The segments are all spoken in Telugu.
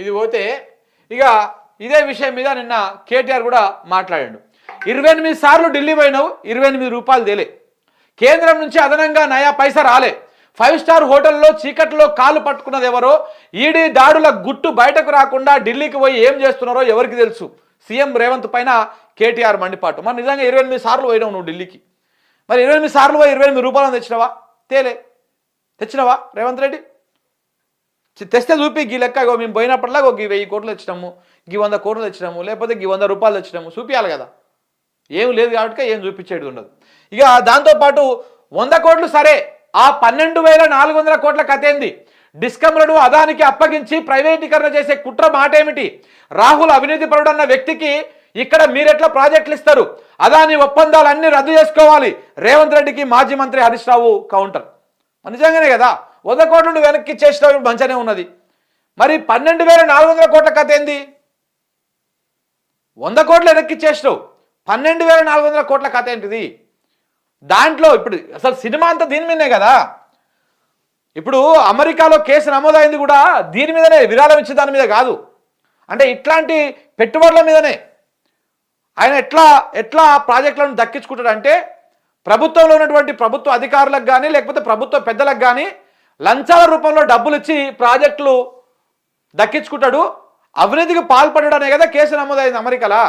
ఇది పోతే ఇక ఇదే విషయం మీద నిన్న కేటీఆర్ కూడా మాట్లాడాడు. ఇరవై ఎనిమిది సార్లు ఢిల్లీ పోయినావు ఇరవై ఎనిమిది రూపాయలు తేలే. కేంద్రం నుంచి అదనంగా నయా పైసా రాలే. ఫైవ్ స్టార్ హోటల్లో చీకట్లో కాలు పట్టుకున్నది ఎవరో ఈడీ దాడుల గుట్టు బయటకు రాకుండా ఢిల్లీకి పోయి ఏం చేస్తున్నారో ఎవరికి తెలుసు. సీఎం రేవంత్ పైన కేటీఆర్ మండిపాటు. మరి నిజంగా ఇరవై ఎనిమిది సార్లు పోయినావు నువ్వు ఢిల్లీకి? మరి ఇరవై ఎనిమిది సార్లు పోయి ఇరవై ఎనిమిది రూపాయలు తెచ్చినావా? తేలే. తెచ్చినావా రేవంత్ రెడ్డి? తెస్తే చూపి గీ లెక్క ఇగో మేము పోయినప్పటిలా గీ వెయ్యి కోట్లు తెచ్చినాము గీ వంద కోట్లు తెచ్చినాము లేకపోతే గీ వంద రూపాయలు తెచ్చినాము చూపించాలి కదా. ఏం లేదు కాబట్టి ఏం చూపించేది ఉండదు. ఇక దాంతోపాటు వంద కోట్లు సరే ఆ పన్నెండు వేల నాలుగు వందల కోట్ల కథ ఏంది? డిస్కమ్లను అదానికి అప్పగించి ప్రైవేటీకరణ చేసే కుట్ర మాట ఏమిటి? రాహుల్ అవినీతి పరుడు అన్న వ్యక్తికి ఇక్కడ మీరెట్లా ప్రాజెక్టులు ఇస్తారు? అదాని ఒప్పందాలన్నీ రద్దు చేసుకోవాలి. రేవంత్ రెడ్డికి మాజీ మంత్రి హరీష్ రావు కౌంటర్. నిజంగానే కదా? వంద కోట్లు నువ్వు వెనక్కి చేసినావు మంచిగానే ఉన్నది. మరి పన్నెండు వేల నాలుగు వందల కోట్ల కథ ఏంది? వంద కోట్లు వెనక్కి చేసినావు పన్నెండు వేల నాలుగు వందల కోట్ల కథ ఏంటిది? దాంట్లో ఇప్పుడు అసలు సినిమా అంతా దీని మీదనే కదా? ఇప్పుడు అమెరికాలో కేసు నమోదైంది కూడా దీని మీదనే విరాళం ఇచ్చే దాని మీద కాదు. అంటే ఇట్లాంటి పెట్టుబడుల మీదనే. ఆయన ఎట్లా ఎట్లా ఆ ప్రాజెక్టులను దక్కించుకుంటాడంటే ప్రభుత్వంలో ఉన్నటువంటి ప్రభుత్వ అధికారులకు కానీ లేకపోతే ప్రభుత్వ పెద్దలకు కానీ లంచాల రూపంలో డబ్బులు ఇచ్చి ప్రాజెక్టులు దక్కించుకుంటాడు. అవినీతికి పాల్పడడనే కదా కేసు నమోదైంది అమెరికాలా.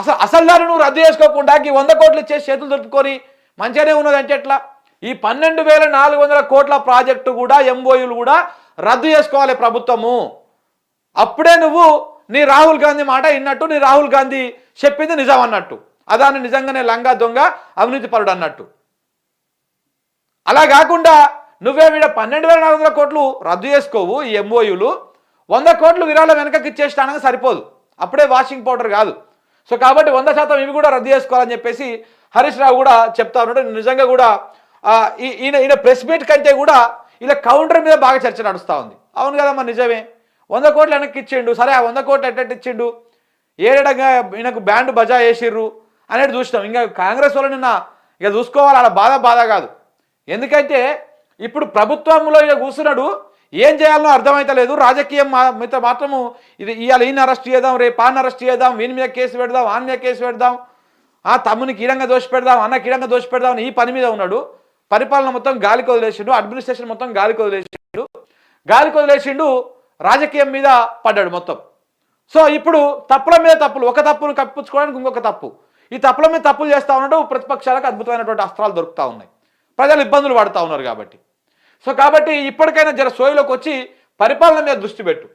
అసలు అసలు దాన్ని నువ్వు రద్దు చేసుకోకుండా ఈ వంద కోట్లు ఇచ్చేసి చేతులు దొరుకుకొని మంచిగానే ఉన్నదంటే ఎట్లా? ఈ పన్నెండు వేల నాలుగు వందల కోట్ల ప్రాజెక్టు కూడా ఎంఓయూలు కూడా రద్దు చేసుకోవాలి ప్రభుత్వము. అప్పుడే నువ్వు నీ రాహుల్ గాంధీ మాట విన్నట్టు నీ రాహుల్ గాంధీ చెప్పింది నిజం అన్నట్టు. అదాన్ని నిజంగానే లంగా దొంగ అవినీతి పరుడు అన్నట్టు. అలా కాకుండా నువ్వే వీడ పన్నెండు వేల నాలుగు వందల కోట్లు రద్దు చేసుకోవు ఈ ఎంఓయూలు వంద కోట్లు విరాళం వెనకకి ఇచ్చేస్తానని సరిపోదు. అప్పుడే వాషింగ్ పౌడర్ కాదు. సో కాబట్టి వంద శాతం ఇవి కూడా రద్దు చేసుకోవాలని చెప్పేసి హరీష్ రావు కూడా చెప్తా ఉన్నాడు. నిజంగా కూడా ఈ- ఈయన ఈయన ప్రెస్ మీట్ కంటే కూడా ఇలా కౌంటర్ మీద బాగా చర్చ నడుస్తూ ఉంది. అవును కదమ్మా నిజమే. వంద కోట్లు వెనక్కి ఇచ్చిండు. సరే ఆ వంద కోట్లు ఎట్టట్టు ఇచ్చిండు? ఏడగా ఈయనకు బ్యాండ్ బజా వేసిర్రు అనేది చూసినాం. ఇంకా కాంగ్రెస్ వాళ్ళు నిన్న ఇక చూసుకోవాలి. అలా బాధ బాధ కాదు. ఎందుకంటే ఇప్పుడు ప్రభుత్వంలో ఇక కూర్చున్నాడు ఏం చేయాలనో అర్థమైతలేదు. రాజకీయం మా- మాత్రము ఇది ఇవాళ ఈయన అరెస్ట్ చేద్దాం రేపు ఆన్న అరెస్ట్ చేద్దాం వీని మీద కేసు పెడదాం ఆన్ మీద కేసు పెడదాం. ఆ తమ్ముని కీడంగా దోషి పెడదాం అన్న కీడంగా దోషి పెడదాం అని ఈ పని మీద ఉన్నాడు. పరిపాలన మొత్తం గాలికి వదిలేసిండు అడ్మినిస్ట్రేషన్ మొత్తం గాలికి వదిలేసిండు. గాలికి వదిలేసిండు రాజకీయం మీద పడ్డాడు మొత్తం. సో ఇప్పుడు తప్పుల మీద తప్పులు ఒక తప్పును కప్పించుకోవడానికి ఇంకొక తప్పు. ఈ తప్పుల మీద తప్పులు చేస్తూ ఉన్నాడు ప్రతిపక్షాలకు అద్భుతమైనటువంటి అస్త్రాలు దొరుకుతూ ఉన్నాయి. ప్రజలు ఇబ్బందులు పడుతూ ఉన్నారు కాబట్టి. సో కాబట్టి ఇప్పటికైనా జర సోయిలోకి వచ్చి పరిపాలన మీద దృష్టి పెట్టు.